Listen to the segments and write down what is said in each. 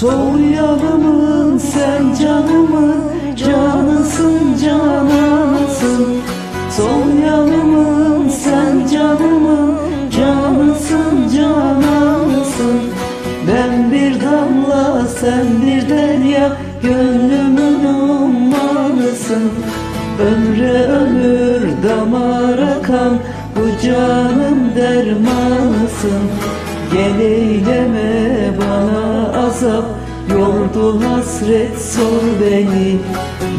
Sol yanımın sen canımın canısın cananısın Sol yanımın sen canımın canısın cananısın Ben bir damla sen bir derya gönlümün ummanısın. Ömre ömür damara kan bu canım dermanısın. Gel eyleme azap Yordu hasret sor beni.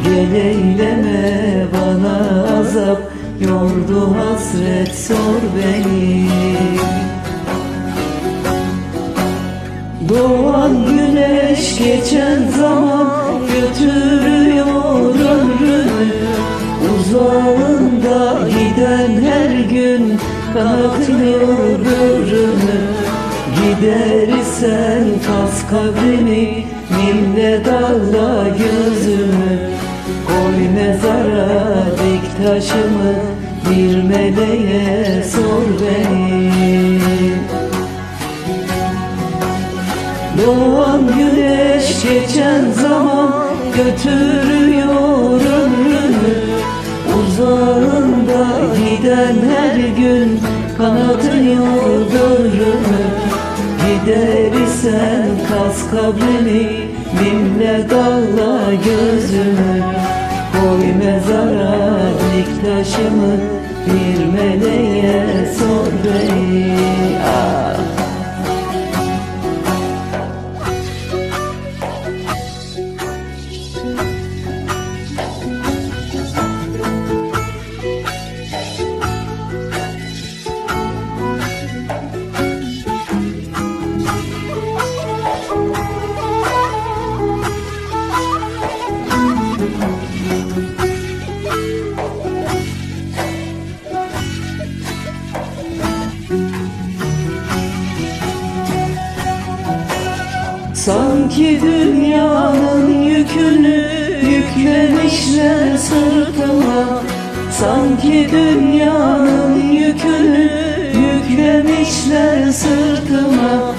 Gel eyleme bana azap Yordu hasret sor beni. Doğan güneş geçen zaman götürüyor ömrünü. Uzağında giden her gün kanatıyor böğrünü Gider isen kas kabrimi Nimle dağla gözümü Koy mezara dik taşımı Bir meleğe sor beni. Doğan güneş geçen zaman götürüyor ömrünü Uzağında giden her gün kanatıyor böğrümü Gider isen kas kabrimi Mimle dağla gözümü Koy mezara dik taşımı Bir meleğe sor beni ah. Sanki dünyanın yükünü yüklemişler sırtıma. Sanki dünyanın yükünü yüklemişler sırtıma.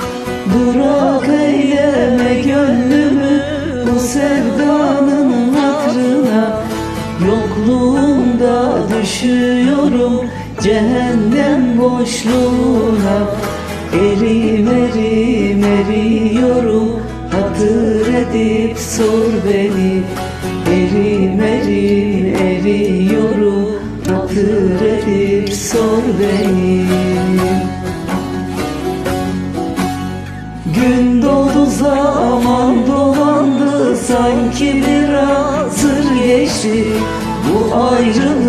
Durak eyleme gönlümü bu sevdanın hatrına Yokluğunda düşüyorum cehennem boşluğuna Erim erim eriyorum Hatır edip sor beni. Erim erim eriyorum Hatır edip sor beni. Gün doğdu zaman dolandı Sanki bir asır geçti. Bu ayrılık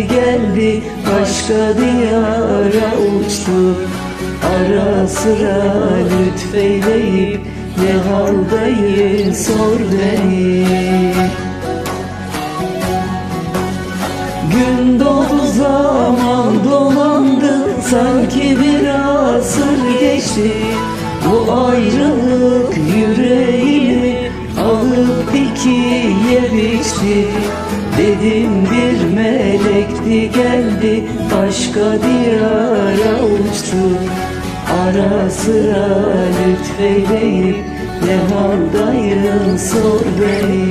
geldi Başka diyara uçtu. Ara sıra lütfeyleyip Ne haldayım sor beni. Gün doğdu zaman dolandı Sanki bir asır geçti. Bu ayrılık yüreğimi Alıp ikiye biçti. Dedim bir melekti geldi Başka diyara uçtu. Ara sıra lütfeyleyip Ne haldayım sor beni